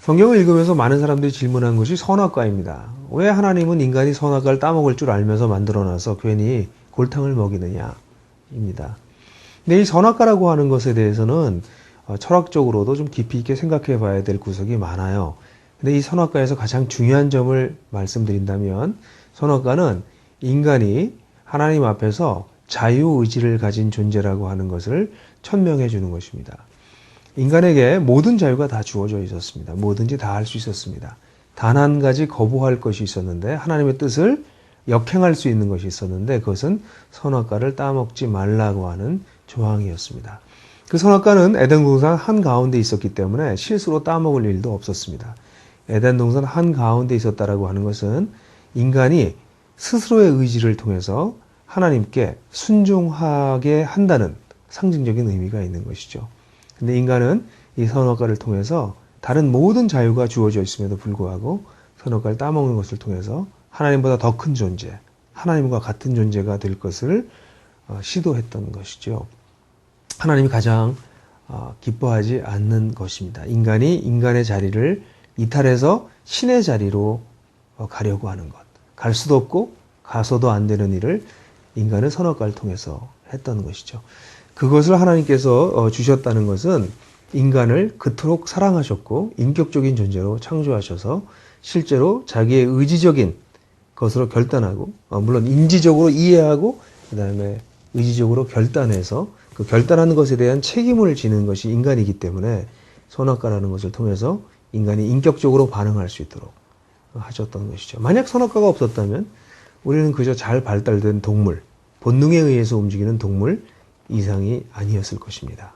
성경을 읽으면서 많은 사람들이 질문한 것이 선악과입니다. 왜 하나님은 인간이 선악과를 따먹을 줄 알면서 만들어놔서 괜히 골탕을 먹이느냐? 입니다. 근데 이 선악과라고 하는 것에 대해서는 어, 철학적으로도 좀 깊이 있게 생각해 봐야 될 구석이 많아요. 근데 이 선악과에서 가장 중요한 점을 말씀드린다면 선악과는 인간이 하나님 앞에서 자유 의지를 가진 존재라고 하는 것을 천명해 주는 것입니다. 인간에게 모든 자유가 다 주어져 있었습니다. 뭐든지 다 할 수 있었습니다. 단 한 가지 거부할 것이 있었는데 하나님의 뜻을 역행할 수 있는 것이 있었는데 그것은 선악과를 따먹지 말라고 하는 조항이었습니다. 그 선악과는 에덴 동산 한 가운데 있었기 때문에 실수로 따먹을 일도 없었습니다. 에덴 동산 한 가운데 있었다라고 하는 것은 인간이 스스로의 의지를 통해서 하나님께 순종하게 한다는 상징적인 의미가 있는 것이죠. 근데 인간은 이 선악과를 통해서 다른 모든 자유가 주어져 있음에도 불구하고 선악과를 따먹는 것을 통해서 하나님보다 더 큰 존재, 하나님과 같은 존재가 될 것을 어, 시도했던 것이죠. 하나님이 가장 어, 기뻐하지 않는 것입니다. 인간이 인간의 자리를 이탈해서 신의 자리로 어, 가려고 하는 것. 갈 수도 없고 가서도 안 되는 일을 인간은 선악과를 통해서 했던 것이죠. 그것을 하나님께서 어, 주셨다는 것은 인간을 그토록 사랑하셨고 인격적인 존재로 창조하셔서 실제로 자기의 의지적인 것으로 결단하고 어, 물론 인지적으로 이해하고 그다음에 의지적으로 결단해서 그 결단하는 것에 대한 책임을 지는 것이 인간이기 때문에 선악과라는 것을 통해서 인간이 인격적으로 반응할 수 있도록 하셨던 것이죠. 만약 선악과가 없었다면 우리는 그저 잘 발달된 동물, 본능에 의해서 움직이는 동물 이상이 아니었을 것입니다.